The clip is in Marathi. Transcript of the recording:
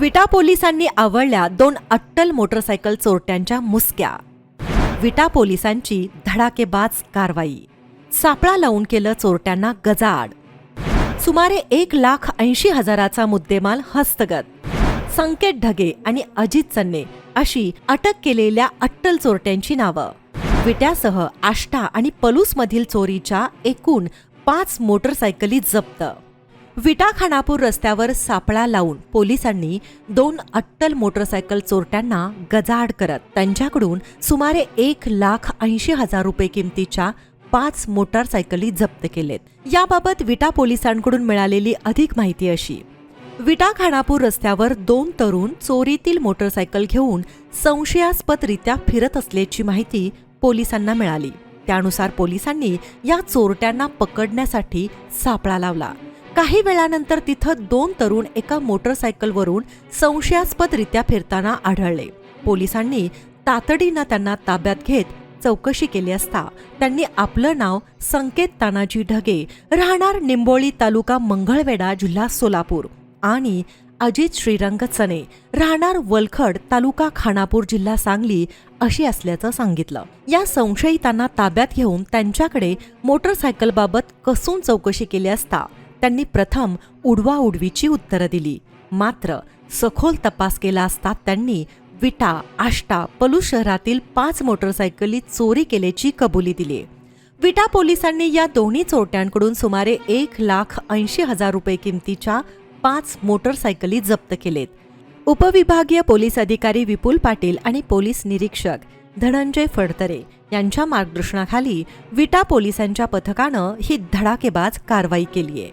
विटा पोलिसांनी आवळल्या दोन अट्टल मोटरसायकल चोरट्यांच्या मुसक्या. विटा पोलिसांची धडाकेबाज कारवाई. सापळा लावून केलं चोरट्यांना गजाआड. सुमारे एक लाख ऐंशी हजाराचा मुद्देमाल हस्तगत. संकेत ढगे आणि अजित चन्ने अशी अटक केलेल्या अट्टल चोरट्यांची नावं. विट्यासह आष्टा आणि पलूसमधील चोरीच्या एकूण पाच मोटरसायकली जप्त. विटा खानापूर रस्त्यावर सापळा लावून पोलिसांनी दोन अट्टल मोटरसायकल चोरट्यांना गजाआड करत त्यांच्याकडून सुमारे एक लाख ऐंशी हजार रुपये किमतीच्या पाच मोटारसायकली जप्त केलेत. याबाबत विटा पोलिसांकडून मिळालेली अधिक माहिती अशी. विटा खानापूर रस्त्यावर दोन तरुण चोरीतील मोटरसायकल घेऊन संशयास्पदरित्या फिरत असल्याची माहिती पोलिसांना मिळाली. त्यानुसार पोलिसांनी या चोरट्यांना पकडण्यासाठी सापळा लावला. काही वेळानंतर तिथं दोन तरुण एका मोटरसायकलवरून संशयास्पदरित्या फिरताना आढळले. पोलिसांनी तातडीनं त्यांना ताब्यात घेत चौकशी केली असता त्यांनी आपलं नाव संकेत तानाजी ढगे राहणार निंबोळी तालुका मंगळवेढा जिल्हा सोलापूर आणि अजित श्रीरंग चने राहणार वलखड तालुका खानापूर जिल्हा सांगली अशी असल्याचं सांगितलं. या संशयितांना ताब्यात घेऊन त्यांच्याकडे मोटरसायकलबाबत कसून चौकशी केली असता त्यांनी प्रथम उडवाउडवीची उत्तरं दिली. मात्र सखोल तपास केला असता त्यांनी विटा आष्टा पलू शहरातील पाच मोटरसायकली चोरी केल्याची कबुली दिली. विटा पोलिसांनी या दोन्ही चोरट्यांकडून सुमारे एक लाख ऐंशी हजार रुपये किमतीच्या पाच मोटरसायकली जप्त केलेत. उपविभागीय पोलीस अधिकारी विपुल पाटील आणि पोलीस निरीक्षक धनंजय फडतरे यांच्या मार्गदर्शनाखाली विटा पोलिसांच्या पथकानं ही धडाकेबाज कारवाई केली आहे